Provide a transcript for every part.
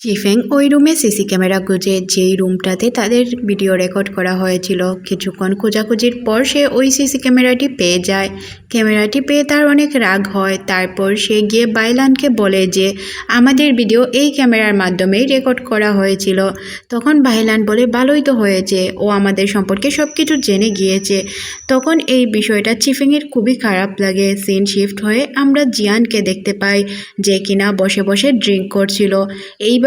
চিফেং ওই রুমে CC camera খুঁজে যেই রুমটাতে তাদের ভিডিও রেকর্ড করা হয়েছিল। কিছুক্ষণ খোঁজাখুঁজির পর সে ওই সিসি ক্যামেরাটি পেয়ে যায়। ক্যামেরাটি পেয়ে তার অনেক রাগ হয়। তারপর সে গিয়ে বাইলানকে বলে যে, আমাদের ভিডিও এই ক্যামেরার মাধ্যমেই রেকর্ড করা হয়েছিল। তখন বাইলান বলে, ভালোই তো হয়েছে। ও আমাদের সম্পর্কে সব কিছু জেনে গিয়েছে। তখন এই বিষয়টা চিফেংয়ের খুবই খারাপ লাগে। সিন শিফট হয়ে আমরা জিয়ানকে দেখতে পাই, যে কিনা বসে বসে ড্রিঙ্ক করছিল।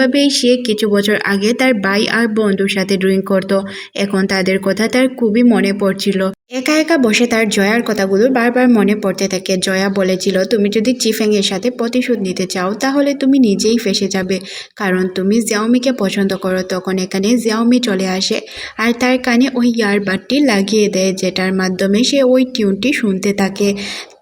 এইভাবেই সে কিছু বছর আগে তার ভাই আর বন্ধুর সাথে ড্রিঙ্ক করতো, এখন তাদের কথা তার খুবই মনে পড়ছিল। একা একা বসে তার জয়ার কথাগুলো বারবার মনে পড়তে থাকে। জয়া বলেছিল, তুমি যদি চিফেং এর সাথে প্রতিশোধ নিতে চাও, তাহলে তুমি নিজেই ফেসে যাবে। কারণ তুমি জিয়াওমিকে পছন্দ করো, তখন এখানে জিয়াওমি চলে আসে আর তার কানে ওই ইয়ারবাডটি লাগিয়ে দেয়, যেটার মাধ্যমে সে ওই টিউনটি শুনতে থাকে।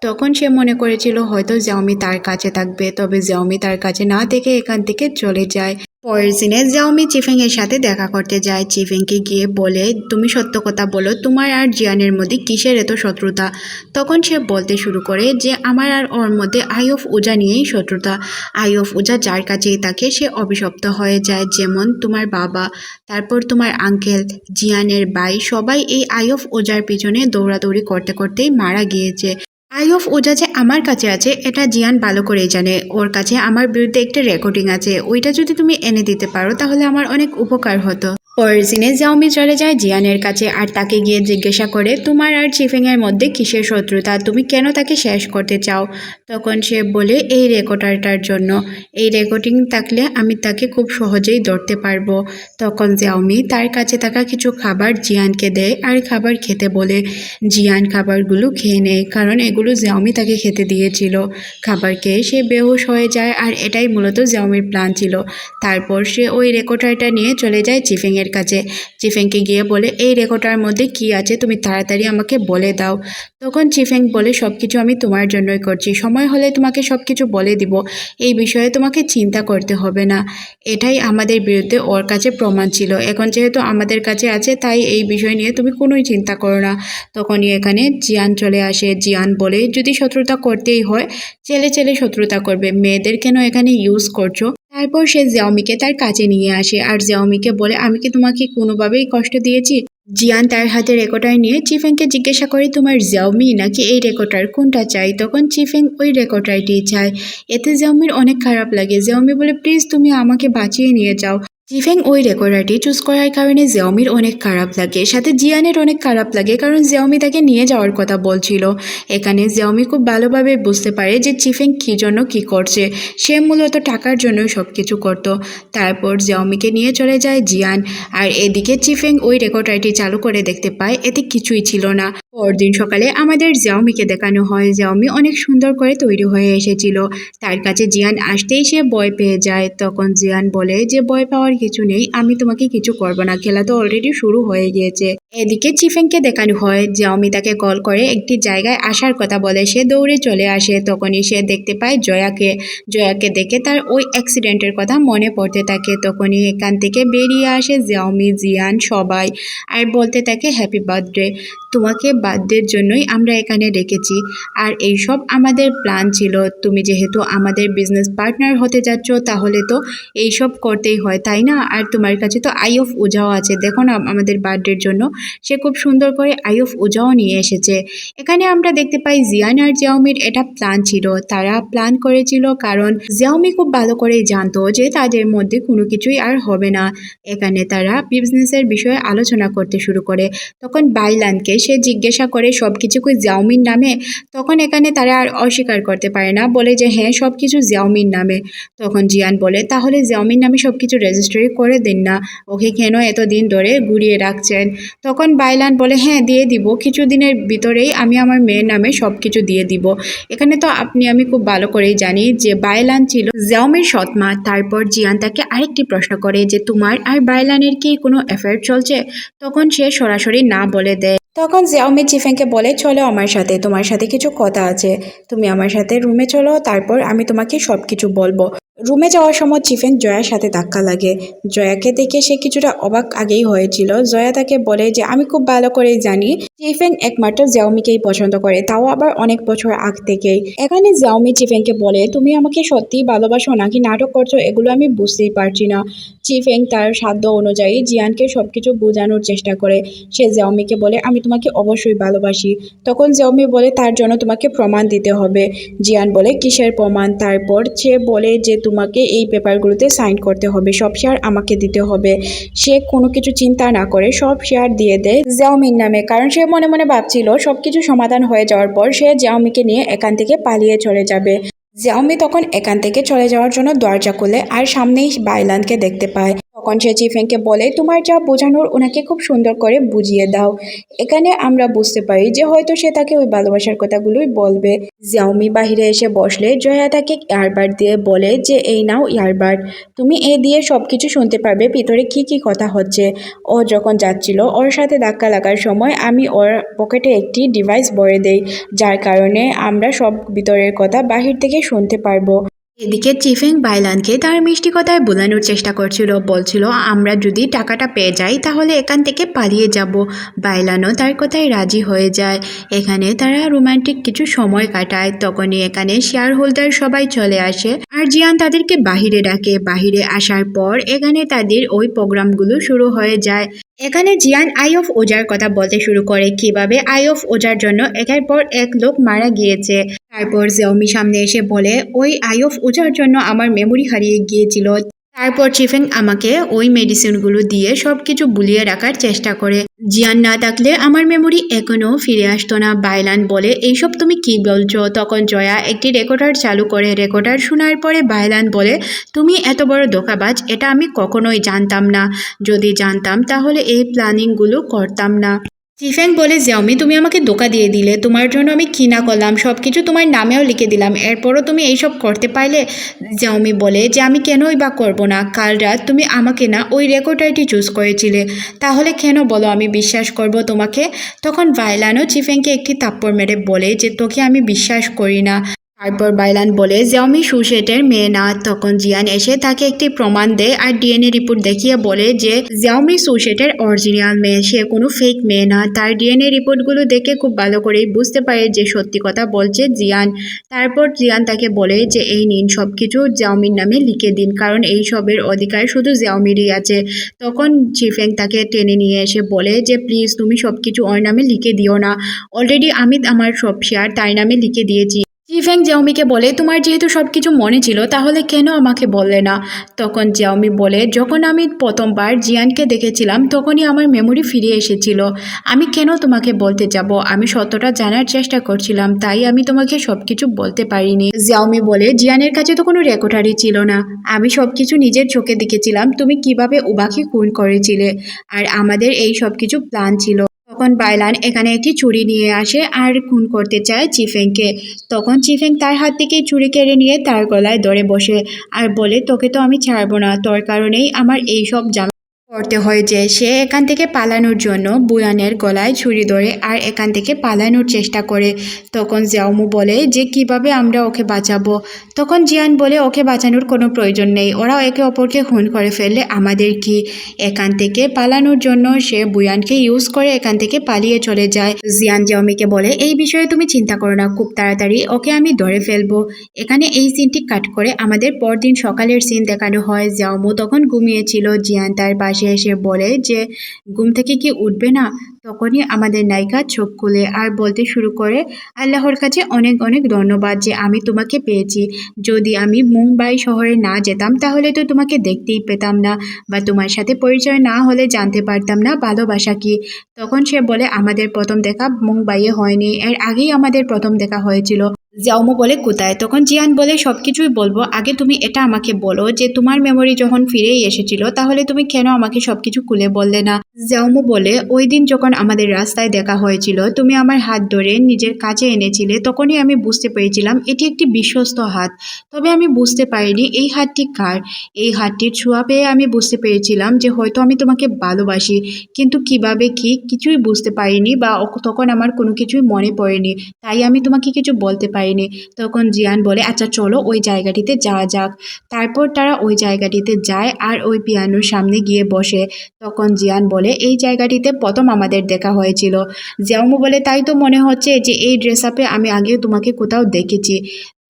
তখন সে মনে করেছিল, হয়তো জিয়াওমি তার কাছে থাকবে। তবে জিয়াওমি তার কাছে না থেকে এখান থেকে চলে যায়। পরের দিনে জিয়াওমি চিফেং এর সাথে দেখা করতে যায়। চিফেংকে গিয়ে বলে, তুমি সত্য কথা বলো, তোমার আর জিয়ানের মধ্যে কিসের এত শত্রুতা? তখন সে বলতে শুরু করে যে, আমার আর ওর মধ্যে আই অফ উজা নিয়েই শত্রুতা। আই অফ উজা যার কাছেই থাকে, সে অভিশপ্ত হয়ে যায়। যেমন তোমার বাবা, তারপর তোমার আঙ্কেল, জিয়ানের ভাই, সবাই এই আই অফ ওজার পিছনে দৌড়াদৌড়ি করতে করতেই মারা গিয়েছে। আই অফ ওজা যে আমার কাছে আছে, এটা জিয়ান ভালো করেই জানে। ওর কাছে আমার বিরুদ্ধে একটা রেকর্ডিং আছে। ওইটা যদি তুমি এনে দিতে পারো, তাহলে আমার অনেক উপকার হতো। পরের দিনে জাওমি চলে যায় জিয়ানের কাছে আর তাকে গিয়ে জিজ্ঞাসা করে, তোমার আর চিফিংয়ের মধ্যে কিসের শত্রুতা? তুমি কেন তাকে শেষ করতে চাও? তখন সে বলে, এই রেকর্ডারটার জন্য। এই রেকর্ডিং থাকলে আমি তাকে খুব সহজেই ধরতে পারব। তখন জাওমি তার কাছে থাকা কিছু খাবার জিয়ানকে দেয় আর খাবার খেতে বলে, জিয়ান খাবারগুলো খেয়ে নেয় কারণ এগুলো জাওমি তাকে খেতে দিয়েছিল। খাবার খেয়ে সে বেহুশ হয়ে যায় আর এটাই মূলত জাওমির প্ল্যান ছিল। তারপর সে ওই রেকর্ডারটা নিয়ে চলে যায় চিফেংয়ের কাছে। চিফেংকে গিয়ে বলে, এই রেকর্ডার মধ্যে কি আছে তুমি তাড়াতাড়ি আমাকে বলে দাও। তখন চিফেং বলে সব কিছু আমি তোমার জন্যই করছি। সময় হলে তোমাকে সব কিছু বলে দিব। এই বিষয়ে তোমাকে চিন্তা করতে হবে না। এটাই আমাদের বিরুদ্ধে ওর কাছে প্রমাণ ছিল। এখন যেহেতু আমাদের কাছে আছে, তাই এই বিষয় নিয়ে তুমি কোনোই চিন্তা করো না। তখনই এখানে জিয়ান চলে আসে। জিয়ান বলে, যদি শত্রুতা করতেই হয়, ছেলে ছেলে শত্রুতা করবে। মেয়েদের কেন এখানে ইউজ করছ? তারপর সে জিয়াওমিকে তার কাছে নিয়ে আসে। আর জিয়াওমিকে বলে, আমি কি তোমাকে কোনোভাবেই কষ্ট দিয়েছি? জিয়ান তার হাতে রেকর্ডার নিয়ে চিফেংকে জিজ্ঞাসা করে, তোমার জিয়াওমি নাকি এই রেকর্ডার কোনটা চাই? তখন চিফেং ওই রেকর্ডারটি চায়। এতে জিয়াওমির অনেক খারাপ লাগে। জিয়াওমি বলে, প্লিজ তুমি আমাকে বাঁচিয়ে নিয়ে যাও। চিফেং ওই রেকর্ডারটি চুজ করার কারণে জিয়াওমির অনেক খারাপ লাগে। সাথে জিয়ানের অনেক খারাপ লাগে, কারণ জিয়াওমি তাকে নিয়ে যাওয়ার কথা বলছিল। এখানে জিয়াওমি খুব ভালোভাবে বুঝতে পারে যে চিফেং কী জন্য কী করছে। সে মূলত টাকার জন্য সব কিছু করত। তারপর জিয়াওমিকে নিয়ে চলে যায় জিয়ান। আর এদিকে চিফেং ওই রেকর্ডারটি চালু করে দেখতে পায়, এতে কিছুই ছিল না। পরদিন সকালে আমাদের জিয়াওমিকে দেখানো হয়। জিয়াওমি অনেক সুন্দর করে তৈরি হয়ে এসেছিল। তার কাছে জিয়ান আসতেই সে ভয় পেয়ে যায়। তখন জিয়ান বলে, যে ভয় পাওয়ার কিছু নেই, আমি তোমাকে কিছু করব না। খেলা তো অলরেডি শুরু হয়ে গিয়েছে। এদিকে চিফেনকে দেখানো হয়। জিয়াওমি তাকে কল করে, একটি জায়গায় আসার কথা বলে। সে দৌড়ে চলে আসে। তখনই সে দেখতে পায় জয়াকে জয়াকে দেখে তার ওই অ্যাক্সিডেন্টের কথা মনে পড়তে থাকে। তখনই এখান থেকে বেরিয়ে আসে জিয়াওমি জিয়ান সবাই। আর বলতে থাকে হ্যাপি বার্থডে তোমাকে বার্থডের জন্যই আমরা এখানে রেখেছি আর এই সব আমাদের প্ল্যান ছিল। তুমি যেহেতু আমাদের বিজনেস পার্টনার হতে যাচ্ছ, তাহলে তো এইসব করতেই হয়, তাই না? আর তোমার কাছে তো আই অফ উজাও আছে। দেখো না, আমাদের বার্থডের জন্য সে খুব সুন্দর করে আই অফ উজাও নিয়ে এসেছে। এখানে আমরা দেখতে পাই জিয়ান আর জিয়াওমির এটা প্ল্যান ছিল। তারা প্ল্যান করেছিল কারণ জিয়াওমি খুব ভালো করেই জানতো যে তাদের মধ্যে কোনো কিছুই আর হবে না। এখানে তারা বিজনেসের বিষয়ে আলোচনা করতে শুরু করে। তখন বাইলানকে সে জিজ্ঞাসা করে সব কিছু কি জিয়াওমির নামে? তখন এখানে তারা আর অস্বীকার করতে পারে না, বলে যে হ্যাঁ সব কিছু জিয়াওমির নামে। তখন জিয়ান বলে, তাহলে জিয়াওমির নামে সব কিছু রেজিস্ট্রি করে দিন না। ওকে কেন এতদিন ধরে ঘুরিয়ে রাখছেন? তখন বাইলান বলে হ্যাঁ দিয়ে দিব। কিছুদিনের ভিতরেই আমি আমার মেয়ের নামে সব কিছু দিয়ে দিব। এখানে তো আপনি, আমি খুব ভালো করেই জানি যে, বাইলান ছিল জিয়াওমির সৎমা। তারপর জিয়ান তাকে আরেকটি প্রশ্ন করে যে, তোমার আর বাইলানের কি কোনো অ্যাফেয়ার চলছে? তখন সে সরাসরি না বলে দেয়। তখন জিয়াওমি চিফেনকে বলে, চলো আমার সাথে, তোমার সাথে কিছু কথা আছে। তুমি আমার সাথে রুমে চলো, তারপর আমি তোমাকে সব কিছু বলব। রুমে যাওয়ার সময় চিফেন জয়ার সাথে ধাক্কা লাগে। জয়াকে দেখে সে কিছুটা অবাক আগেই হয়েছিল। জয়া তাকে বলে যে, আমি খুব ভালো করেই জানি, চিফেন একমাত্র জিয়াওমিকেই পছন্দ করে, তাও আবার অনেক বছর আগ থেকেই। এখানে জিয়াওমি চিফেনকে বলে, তুমি আমাকে সত্যিই ভালোবাসো নাকি নাটক করছ? এগুলো আমি বুঝতেই পারছি না। চিফেং তার সাধ্য অনুযায়ী জিয়ানকে সব কিছু বোঝানোর চেষ্টা করে। সে জিয়াওমিকে বলে, আমি তোমাকে অবশ্যই ভালোবাসি। তখন জিয়াওমি বলে, তার জন্য তোমাকে প্রমাণ দিতে হবে। জিয়ান বলে, কিসের প্রমাণ? তারপর সে বলে যে তোমাকে এই পেপারগুলোতে সাইন করতে হবে। সব শেয়ার আমাকে দিতে হবে। সে কোনো কিছু চিন্তা না করে সব শেয়ার দিয়ে দেয় জিয়াওমির নামে। কারণ সে মনে মনে ভাবছিল, সব কিছু সমাধান হয়ে যাওয়ার পর সে জ্যাওমিকে নিয়ে এখান থেকে পালিয়ে চলে যাবে। জ্যাওমি তখন এখান থেকে চলে যাওয়ার জন্য দরজা খুলে আর সামনেই বাইলানকে দেখতে পায়। তখন সে চিফেনকে বলে, তোমার যা বোঝানোর ওনাকে খুব সুন্দর করে বুঝিয়ে দাও। এখানে আমরা বুঝতে পারি যে হয়তো সে তাকে ওই ভালোবাসার কথাগুলোই বলবে। জিয়াওমি বাহিরে এসে বসলে। জয়া তাকে ইয়ারবাড দিয়ে বলে যে, এই নাও ইয়ারবাড। তুমি এ দিয়ে সব কিছু শুনতে পারবে, ভিতরে কি কি কথা হচ্ছে। ও যখন যাচ্ছিল, ওর সাথে ধাক্কা লাগার সময় আমি ওর পকেটে একটি ডিভাইস ভরে দেই, যার কারণে আমরা সব ভিতরের কথা বাহির থেকে শুনতে পারব। এদিকে চিফেং বাইলানকে তার মিষ্টি কথায় বোলানোর চেষ্টা করছিল। বলছিল, আমরা যদি টাকাটা পেয়ে যাই, তাহলে এখান থেকে পালিয়ে যাব। বাইলানও তার কথায় রাজি হয়ে যায়। এখানে তারা রোমান্টিক কিছু সময় কাটায়। তখনই এখানে শেয়ার হোল্ডার সবাই চলে আসে। আর জিয়ান তাদেরকে বাহিরে ডাকে। বাহিরে আসার পর এখানে তাদের ওই প্রোগ্রামগুলো শুরু হয়ে যায়। এখানে জিয়ান আই অফ ওজার কথা বলতে শুরু করে কীভাবে আই অফ ওজার জন্য একের পর এক লোক মারা গিয়েছে। তারপর জেওমি সামনে এসে বলে, ওই আই অফ ওজার জন্য আমার মেমোরি হারিয়ে গিয়েছিল। তারপর চিফেং আমাকে ওই মেডিসিনগুলো দিয়ে সব কিছু বুলিয়ে রাখার চেষ্টা করে। জিয়ান না থাকলে আমার মেমোরি এখনও ফিরে আসতো না, বাইলান বলে, এইসব তুমি কি বলছো? তখন জয়া একটি রেকর্ডার চালু করে রেকর্ডার শোনার পরে বাইলান বলে, তুমি এত বড় ধোকাবাজ, এটা আমি কখনোই জানতাম না। যদি জানতাম তাহলে এই প্ল্যানিংগুলো করতাম না। চিফেং বলে জিয়াওমি তুমি আমাকে দোকা দিয়ে দিলে। তোমার জন্য আমি কিনা করলাম। সব কিছু তোমার নামেও লিখে দিলাম। এরপরও তুমি এইসব করতে পারলে? জিয়াওমি বলে, যে আমি কেনই বা করব না? কাল রাত তুমি আমাকে না ওই রেকর্ডারটি চুজ করেছিলে। তাহলে কেন বলো, আমি বিশ্বাস করব তোমাকে? তখন ভাইলানও জিফ্যাংকে একটি তাপ্পড় মেরে বলে যে, তোকে আমি বিশ্বাস করি না। তারপর বাইলান বলে জিয়াওমি সুশেটের মেয়ে না তখন জিয়ান এসে তাকে একটি প্রমাণ দেয় আর ডিএনএ রিপোর্ট দেখিয়ে বলে যে জিয়াওমি সুশেটের অরিজিনাল মেয়ে। সে কোনো ফেক মেয়ে না। তার ডিএনএ রিপোর্টগুলো দেখে খুব ভালো করেই বুঝতে পারে যে সত্যি কথা বলছে জিয়ান। তারপর জিয়ান তাকে বলে যে, এই নিন সব কিছু জিয়াওমির নামে লিখে দিন, কারণ এই সবের অধিকার শুধু জিয়াওমিরই আছে। তখন চিফেং তাকে টেনে নিয়ে এসে বলে যে, প্লিজ তুমি সব কিছু ওর নামে লিখে দিও না। অলরেডি আমি আমার সব শেয়ার তার নামে লিখে দিয়েছি। চিফেং জিয়াওমিকে বলে, তোমার যেহেতু সব কিছু মনে ছিল, তাহলে কেন আমাকে বললে না? তখন জিয়াওমি বলে, যখন আমি প্রথমবার জিয়ানকে দেখেছিলাম, তখনই আমার মেমোরি ফিরে এসেছিল। আমি কেন তোমাকে বলতে যাব? আমি সত্যটা জানার চেষ্টা করছিলাম, তাই আমি তোমাকে সব কিছু বলতে পারিনি। জিয়াওমি বলে, জিয়ানের কাছে তো কোনো রেকর্ডারই ছিল না। আমি সব কিছু নিজের চোখে দেখেছিলাম, তুমি কীভাবে উবাকে খুন করেছিলে? আর আমাদের এই সব কিছু প্ল্যান ছিল। তখন বাইলান এখানে একটি ছুরি নিয়ে আসে আর খুন করতে চায় চিফেংকে। তখন চিফেং তার হাত থেকে ছুরি কেড়ে নিয়ে তার গলায় ধরে বসে আর বলে, তোকে তো আমি ছাড়বো না, তোর কারণেই আমার এই সব জামা করতে হয় যে সে এখান থেকে পালানোর জন্য বুয়ানের গলায় ছুরি ধরে আর এখান থেকে পালানোর চেষ্টা করে। তখন জিয়াওমু বলে যে, কীভাবে আমরা ওকে বাঁচাবো? তখন জিয়ান বলে, ওকে বাঁচানোর কোনো প্রয়োজন নেই। ওরা একে অপরকে খুন করে ফেললে আমাদের কি? এখান থেকে পালানোর জন্য সে বুয়ানকে ইউজ করে এখান থেকে পালিয়ে চলে যায়। জিয়ান জিয়াওমিকে বলে, এই বিষয়ে তুমি চিন্তা করো না, খুব তাড়াতাড়ি ওকে আমি ধরে ফেলব। এখানে এই সিনটি কাট করে আমাদের পরদিন সকালের সিন দেখানো হয়। জিয়াওমু তখন ঘুমিয়েছিল, জিয়ান তার পাশে এসে বলে যে, ঘুম থেকে কি উঠবে না? তখনই আমাদের নায়িকা চোখ খুলে আর বলতে শুরু করে, আল্লাহর কাছে অনেক অনেক ধন্যবাদ যে আমি তোমাকে পেয়েছি। যদি আমি মুম্বাই শহরে না যেতাম, তাহলে তো তোমাকে দেখতেই পেতাম না বা তোমার সাথে পরিচয় না হলে জানতে পারতাম না ভালোবাসা কি। তখন সে বলে, আমাদের প্রথম দেখা মুম্বাইয়ে হয়নি। এর আগেই আমাদের প্রথম দেখা হয়েছিল। জাউমো বলে কোথায়? তখন জিয়ান বলে সব কিছুই বলব। আগে তুমি এটা আমাকে বলো যে, তোমার মেমোরি যখন ফিরেই এসেছিল, তাহলে তুমি কেন আমাকে সব কিছু খুলে বললে না? জাউমো বলে, ওই দিন যখন আমাদের রাস্তায় দেখা হয়েছিল, তুমি আমার হাত ধরে নিজের কাছে এনেছিলে, তখনই আমি বুঝতে পেরেছিলাম এটি একটি বিশ্বস্ত হাত। তবে আমি বুঝতে পারিনি এই হাতটি কার। এই হাতটির ছোঁয়া পেয়ে আমি বুঝতে পেরেছিলাম যে, হয়তো আমি তোমাকে ভালোবাসি। কিন্তু কীভাবে কি, কিছুই বুঝতে পারিনি বা তখন আমার কোনো কিছুই মনে পড়েনি। তাই আমি তোমাকে কিছু বলতে পারি পারিনি। তখন জিয়ান বলে আচ্ছা চলো ওই জায়গাটিতে যাওয়া যাক। তারপর তারা ওই জায়গাটিতে যায় আর ওই পিয়ানোর সামনে গিয়ে বসে। তখন জিয়ান বলে, এই জায়গাটিতে প্রথম আমাদের দেখা হয়েছিল। জিয়াউমু বলে, তাই তো মনে হচ্ছে যে এই ড্রেস আপে আমি আগেও তোমাকে কোথাও দেখেছি।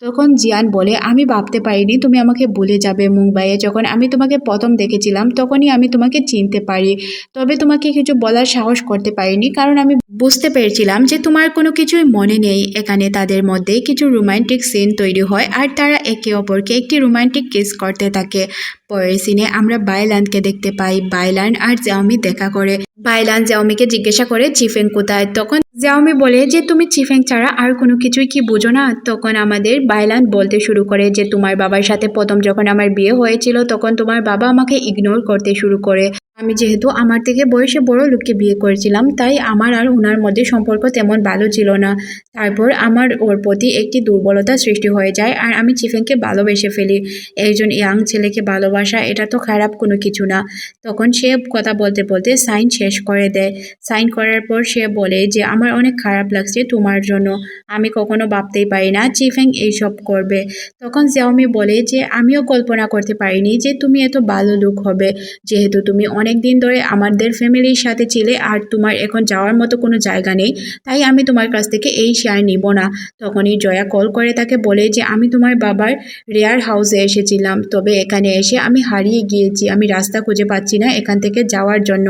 তখন জিয়ান বলে, আমি ভাবতে পারিনি তুমি আমাকে ভুলে যাবে মুম্বাইয়ে। যখন আমি তোমাকে প্রথম দেখেছিলাম, তখনই আমি তোমাকে চিনতে পারি। তবে তোমাকে কিছু বলার সাহস করতে পারিনি, কারণ আমি বুঝতে পেরেছিলাম যে তোমার কোনো কিছুই মনে নেই। এখানে তাদের মধ্যে কিছু রোমান্টিক সিন তৈরি হয়, আর তারা একে অপরকে একটি রোমান্টিক কিস করতে থাকে। পরের সিনে আমরা বাইলানকে দেখতে পাই। বাইলান আর জাওমি দেখা করে। বাইলান জাওমিকে জিজ্ঞাসা করে চিফেন কোথায়? তখন জাওমি বলে যে, তুমি চিফেং ছাড়া আর কোনো কিছুই কি বুঝো না? তখন আমাদের বাইলান বলতে শুরু করে যে, তোমার বাবার সাথে প্রথম যখন আমার বিয়ে হয়েছিল, তখন তোমার বাবা আমাকে ইগনোর করতে শুরু করে। আমি যেহেতু আমার থেকে বয়সে বড় লোককে বিয়ে করেছিলাম, তাই আমার আর ওনার মধ্যে সম্পর্ক তেমন ভালো ছিল না। তারপর আমার ওর প্রতি একটি দুর্বলতা সৃষ্টি হয়ে যায় আর আমি চিফেনকে ভালোবেসে ফেলি। একজন ইয়াং ছেলেকে ভালোবাসা, এটা তো খারাপ কোনো কিছু না। তখন সে কথা বলতে বলতে সাইন শেষ করে দেয়। সাইন করার পর সে বলে যে, আমার অনেক খারাপ লাগছে তোমার জন্য। আমি কখনো ভাবতেই পারি না চিফেং এইসব করবে। তখন জিয়াওমি বলে যে, আমিও কল্পনা করতে পারিনি যে তুমি এত ভালো লোক হবে। যেহেতু তুমি অনেক দিন ধরে আমাদের ফ্যামিলির সাথে ছিলে আর তোমার এখন যাওয়ার মতো কোনো জায়গা নেই, তাই আমি তোমার কাছ থেকে এই শেয়ার নিব না। তখনই জয়া কল করে তাকে বলে যে, আমি তোমার বাবার রেয়ার হাউসে এসেছিলাম, তবে এখানে এসে আমি হারিয়ে গিয়েছি, আমি রাস্তা খুঁজে পাচ্ছি না এখান থেকে যাওয়ার জন্য।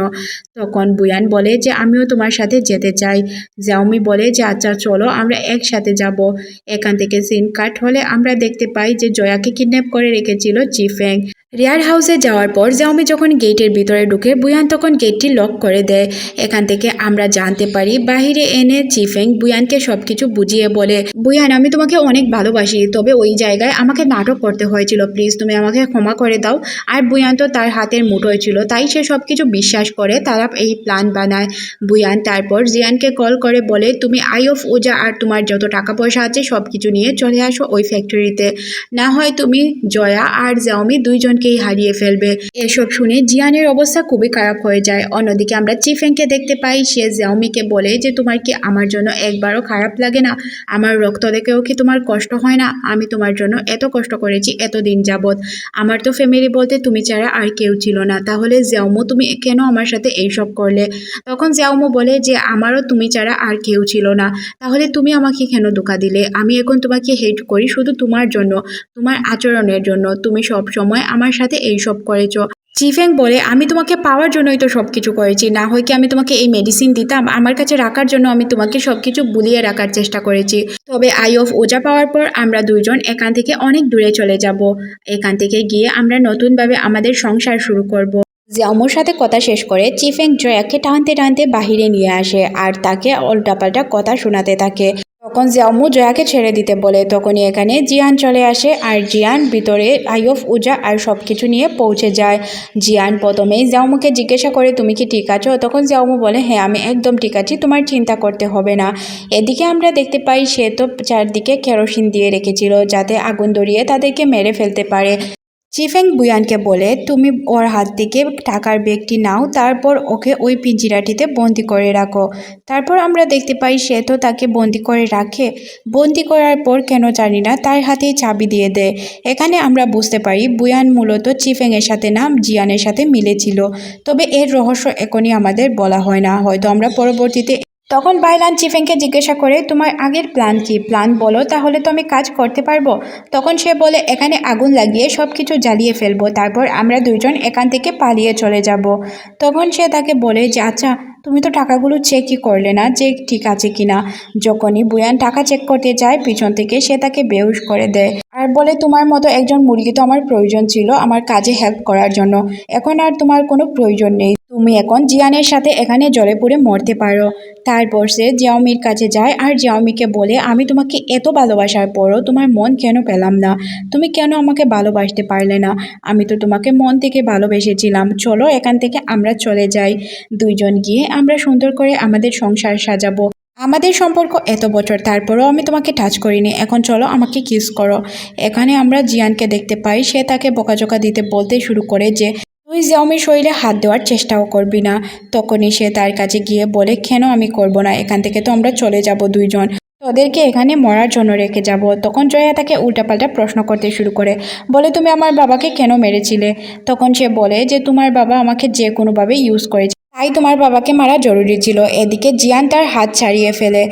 তখন বুয়ান বলে যে, আমিও তোমার সাথে যেতে চাই। জাউমি বলে যে আচ্ছা চলো, আমরা একসাথে যাব। এখান থেকে সিন কাট হলে আমরা দেখতে পাই যে, জয়াকে কিডন্যাপ করে রেখেছিল চিফেং রেয়ার হাউসে যাওয়ার পর জাউমি যখন গেটের ভিতরে ঢুকে বুয়ান তখন গেটটি লক করে দেয়। এখান থেকে আমরা জানতে পারি, বাহিরে এনে চিফেং বুয়ানকে সব কিছু বুঝিয়ে বলে, বুয়ান, আমি তোমাকে অনেক ভালোবাসি, তবে ওই জায়গায় আমাকে নাটক করতে হয়েছিল, প্লিজ তুমি আমাকে ক্ষমা করে দাও। আর বুয়ান তো তার হাতের মুঠোয় ছিল, তাই সে সব কিছু বিশ্বাস করে তারা এই প্ল্যান বানায়। বুয়ান তারপর জিয়ানকে কল করে বলে, তুমি আই অফ ওজা আর তোমার যত টাকা পয়সা আছে সব কিছু নিয়ে চলে আসো ওই ফ্যাক্টরিতে। না হয় তুমি জয়া আর জাওমি দুইজনকেই হারিয়ে ফেলবে। এসব শুনে জিয়ানের অবস্থা খুবই খারাপ হয়ে যায়। অন্যদিকে আমরা চিফেনকে দেখতে পাই, সে জাওমিকে বলে যে, তোমার কি আমার জন্য একবারও খারাপ লাগে না? আমার রক্ত দেখেও কি তোমার কষ্ট হয় না? আমি তোমার জন্য এত কষ্ট করেছি এতদিন যাবৎ। আমার তো ফ্যামিলি বলতে তুমি ছাড়া আর কেউ ছিল না। তাহলে জাউমো তুমি কেন আমার সাথে এইসব করলে? তখন জাউমো বলে যে, আমারও তুমি ছাড়া আর কেউ ছিল না। তাহলে তুমি আমাকে কেন ধোকা দিলে? আমি এখন তোমাকে হেট করি শুধু তোমার জন্য, তোমার আচরণের জন্য। তুমি সব সময় আমার সাথে এইসব করেছ। চিফেং বলে, আমি তোমাকে পাওয়ার জন্যই তো সব কিছু করেছি। না হয় কি আমি তোমাকে এই মেডিসিন দিতাম, আমার কাছে রাখার জন্য আমি তোমাকে সব কিছু বুলিয়ে রাখার চেষ্টা করেছি। তবে আই অফ ওজা পাওয়ার পর আমরা দুইজন এখান থেকে অনেক দূরে চলে যাব। এখান থেকে গিয়ে আমরা নতুনভাবে আমাদের সংসার শুরু করব। জিয়ামোর সাথে কথা শেষ করে চিফেং জয়াকে টানতে টানতে বাহিরে নিয়ে আসে আর তাকে উল্টাপাল্টা কথা শোনাতে থাকে। তখন জিয়ামু জয়াকে ছেড়ে দিতে বলে, তখনই এখানে জিয়ান চলে আসে আর জিয়ান ভিতরে আইয়ফ উজা আর সব কিছু নিয়ে পৌঁছে যায়। জিয়ান প্রথমেই জিয়ামুকে জিজ্ঞাসা করে, তুমি কি ঠিক আছো? তখন জিয়ামু বলে হ্যাঁ আমি একদম ঠিক আছি, তোমার চিন্তা করতে হবে না। এদিকে আমরা দেখতে পাই, সে তো চারদিকে কেরোসিন দিয়ে রেখেছিল যাতে আগুন ধরিয়ে তাদেরকে মেরে ফেলতে পারে। চিফেং বুয়ানকে বলে, তুমি ওর হাত থেকে টাকার ব্যাগটি নাও, তারপর ওকে ওই পিঞ্জিরাটিতে বন্দি করে রাখো। তারপর আমরা দেখতে পাই সে তো তাকে বন্দি করে রাখে। বন্দি করার পর কেন জানি না, তার হাতেই চাবি দিয়ে দেয়। এখানে আমরা বুঝতে পারি, বুয়ান মূলত চিফেংয়ের সাথে না, জিয়ানের সাথে মিলেছিল। তবে এর রহস্য এখনই আমাদের বলা হয় না। হয়তো আমরা পরবর্তীতে তখন বাইলান চিফেনকে জিজ্ঞাসা করে, তোমার আগের প্ল্যান কি? প্ল্যান বলো, তাহলে তো আমি কাজ করতে পারব। তখন সে বলে, এখানে আগুন লাগিয়ে সব কিছু জ্বালিয়ে ফেলব, তারপর আমরা দুইজন এখান থেকে পালিয়ে চলে যাব। তখন সে তাকে বলে যে আচ্ছা তুমি তো টাকাগুলো চেকই করলে না, যে ঠিক আছে কিনা? যখনই বুয়ান টাকা চেক করতে যায়, পিছন থেকে সে তাকে বেউস করে দেয়। আর বলে, তোমার মতো একজন মুরগি তো আমার প্রয়োজন ছিল, আমার কাজে হেল্প করার জন্য। এখন আর তোমার কোনো প্রয়োজন নেই। তুমি এখন জিয়ানের সাথে এখানে জলে পড়ে মরতে পারো। তারপর সে জিয়াওমির কাছে যায় আর জিয়াওমিকে বলে, আমি তোমাকে এত ভালোবাসার পরও তোমার মন কেন পেলাম না? তুমি কেন আমাকে ভালোবাসতে পারলে না? আমি তো তোমাকে মন থেকে ভালোবেসেছিলাম। চলো এখান থেকে আমরা চলে যাই। দুইজন গিয়ে আমরা সুন্দর করে আমাদের সংসার সাজাবো। আমাদের সম্পর্ক এত বছর, তারপরেও আমি তোমাকে টাচ করিনি। এখন চলো আমাকে কিস করো। এখানে আমরা জিয়ানকে দেখতে পাই। সে তাকে বকাঝকা দিতে বলতে শুরু করে যে তুই জিয়াওমির শরীরে হাত দেওয়ার চেষ্টাও করবি না, তখনই সে তার কাছে গিয়ে বলে, কেন আমি করব না? এখান থেকে তো আমরা চলে যাব দুইজন। তোদেরকে এখানে মরার জন্য রেখে যাব। তখন জয়া তাকে উল্টাপাল্টা প্রশ্ন করতে শুরু করে, বলে, তুমি আমার বাবাকে কেন মেরেছিলে? তখন সে বলে, যে তোমার বাবা আমাকে যে কোনোভাবে ইউজ করেছে, তাই তোমার বাবাকে মারা জরুরি ছিল। এদিকে জিয়ান তার হাত ছাড়িয়ে ফেলে।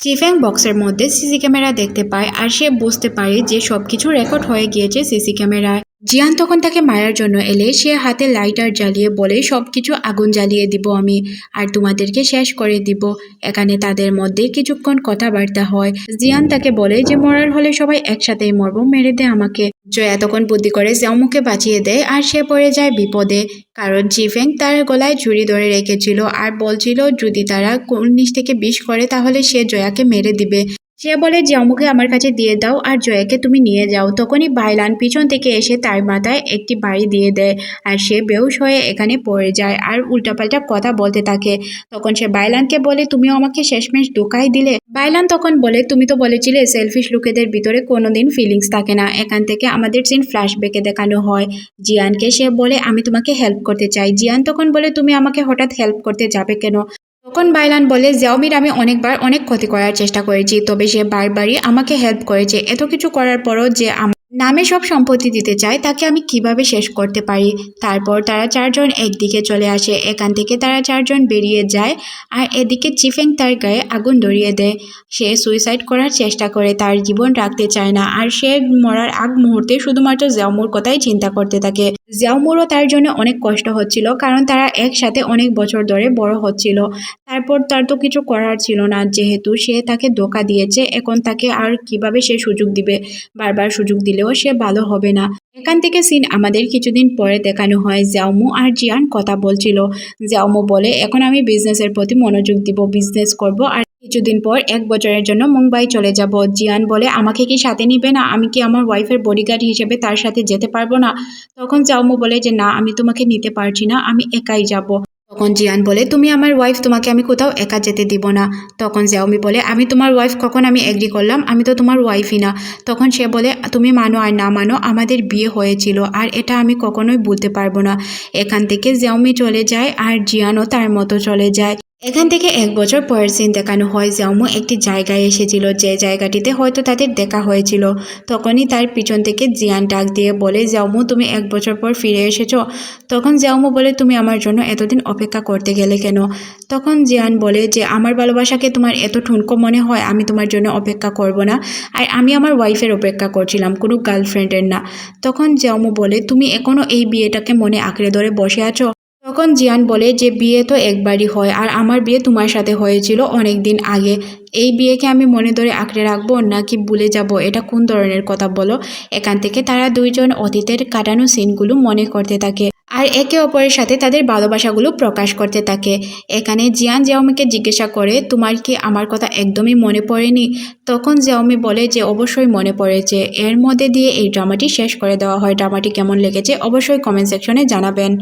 চিফেং বক্সের মধ্যে সিসি ক্যামেরা দেখতে পায় আর সে বুঝতে পারে যে সব কিছু রেকর্ড হয়ে গিয়েছে সিসি ক্যামেরায়। জিয়ান তখন তাকে মারার জন্য এলে সে হাতে লাইটার জ্বালিয়ে বলে সব কিছু আগুন জ্বালিয়ে দিব আমি, আর তোমাদেরকে শেষ করে দিব। এখানে তাদের মধ্যে কিছুক্ষণ কথাবার্তা হয়। জিয়ান তাকে বলে যে, মরার হলে সবাই একসাথেই মরবো, মেরে দে আমাকে। জয়া তখন বুদ্ধি করে জামুকে বাঁচিয়ে দেয় আর সে পড়ে যায় বিপদে। কারণ চিফেং তার গলায় ঝুড়ি ধরে রেখেছিল, আর বলছিল, যদি তারা উনিশ থেকে বিশ করে, তাহলে সে জয়াকে মেরে দিবে। সে বলে জামুকে আমার কাছে দিয়ে দাও আর জয়াকে তুমি নিয়ে যাও, তখনই বাইলান পিছন থেকে এসে তার মাথায় একটি বাড়ি দিয়ে দেয় আর সে বেহুশ হয়ে এখানে পড়ে যায় আর উল্টাপাল্টা কথা বলতে থাকে। তখন সে বাইলানকে বলে, তুমিও আমাকে শেষমেশ ধোকাই দিলে? বাইলান তখন বলে, তুমি তো বলেছিলে সেলফিশ লোকেদের ভিতরে কোনোদিন ফিলিংস থাকে না। এখান থেকে আমাদের সিন ফ্ল্যাশব্যাকে দেখানো হয়। জিয়ানকে সে বলে, আমি তোমাকে হেল্প করতে চাই। জিয়ান তখন বলে, তুমি আমাকে হঠাৎ হেল্প করতে যাবে কেন? তখন বাইলান বলে জিয়াওমির আমি অনেকবার অনেক ক্ষতি করার চেষ্টা করেছি, তবে সে বারবারই আমাকে হেল্প করেছে। এত কিছু করার পরও যে নামে সব সম্পত্তি দিতে চায়, তাকে আমি কীভাবে শেষ করতে পারি? তারপর তারা চারজন একদিকে চলে আসে, এখান থেকে তারা চারজন বেরিয়ে যায় আর এদিকে চিফেং তার গায়ে আগুন ধরিয়ে দেয়। সে সুইসাইড করার চেষ্টা করে, তার জীবন রাখতে চায় না আর সে মরার আগ মুহূর্তে শুধুমাত্র জিয়ামুর কথাই চিন্তা করতে থাকে। জিয়ামুরও তার জন্য অনেক কষ্ট হচ্ছিল, কারণ তারা একসাথে অনেক বছর ধরে বড় হচ্ছিল। তারপর তার তো কিছু করার ছিল না, যেহেতু সে তাকে ধোকা দিয়েছে, এখন তাকে আর কীভাবে সে সুযোগ দিবে? বারবার সুযোগ দিলেও সে ভালো হবে না। এখান থেকে সিন আমাদের কিছুদিন পরে দেখানো হয়। জাউমু আর জিয়ান কথা বলছিল। জাউমু বলে, এখন আমি বিজনেসের প্রতি মনোযোগ দিব বিজনেস করব আর কিছুদিন পর এক বছরের জন্য মুম্বাই চলে যাব। জিয়ান বলে, আমাকে কি সাথে নিবে না? আমি কি আমার ওয়াইফের বডিগার্ড হিসেবে তার সাথে যেতে পারব না? তখন জাউমু বলে যে, না, আমি তোমাকে নিতে পারছি না, আমি একাই যাব। তখন জিয়ান বলে, তুমি আমার ওয়াইফ তোমাকে আমি কোথাও একা যেতে দিব না। তখন জ্যাওমি বলে, আমি তোমার ওয়াইফ কখন আমি এগ্রি করলাম? আমি তো তোমার ওয়াইফই না। তখন সে বলে, তুমি মানো আর না মানো, আমাদের বিয়ে হয়েছিল, আর এটা আমি কখনোই বলতে পারব না। এখান থেকে জ্যাওমি চলে যায় আর জিয়ানও তার মতো চলে যায়। এখান থেকে এক বছর পরের সিন দেখানো হয় জাউমু একটি জায়গায় এসেছিল। যে জায়গাটিতে হয়তো তাদের দেখা হয়েছিল। তখনই তার পিছন থেকে জিয়ান ডাক দিয়ে বলে, জামু, তুমি এক বছর পর ফিরে এসেছ। তখন জাউমু বলে, তুমি আমার জন্য এতদিন অপেক্ষা করতে গেলে কেন? তখন জিয়ান বলে, যে আমার ভালোবাসাকে তোমার এত ঠুনকো মনে হয়, আমি তোমার জন্য অপেক্ষা করব না। আর আমি আমার ওয়াইফের অপেক্ষা করছিলাম, কোনো গার্লফ্রেন্ডের না। তখন জাউমু বলে, তুমি এখনও এই বিয়েটাকে মনে আঁকড়ে ধরে বসে আছো? তখন জিয়ান বলে, যে বিয়ে তো একবারই হয় আর আমার বিয়ে তোমার সাথে হয়েছিল অনেক দিন আগে। এই বিয়েকে আমি মনে ধরে আঁকড়ে রাখব নাকি ভুলে যাব? এটা কোন ধরনের কথা বলো? এখান থেকে তারা দুইজন অতীতের কাটানো সিনগুলো মনে করতে থাকে আর একে অপরের সাথে তাদের ভালোবাসাগুলো প্রকাশ করতে থাকে। এখানে জিয়ান জিয়াওমিকে জিজ্ঞাসা করে, তোমার কি আমার কথা একদমই মনে পড়েনি? তখন জিয়াওমি বলে, যে অবশ্যই মনে পড়েছে। এর মধ্যে দিয়ে এই ড্রামাটি শেষ করে দেওয়া হয়। ড্রামাটি কেমন লেগেছে অবশ্যই কমেন্ট সেকশনে জানাবেন।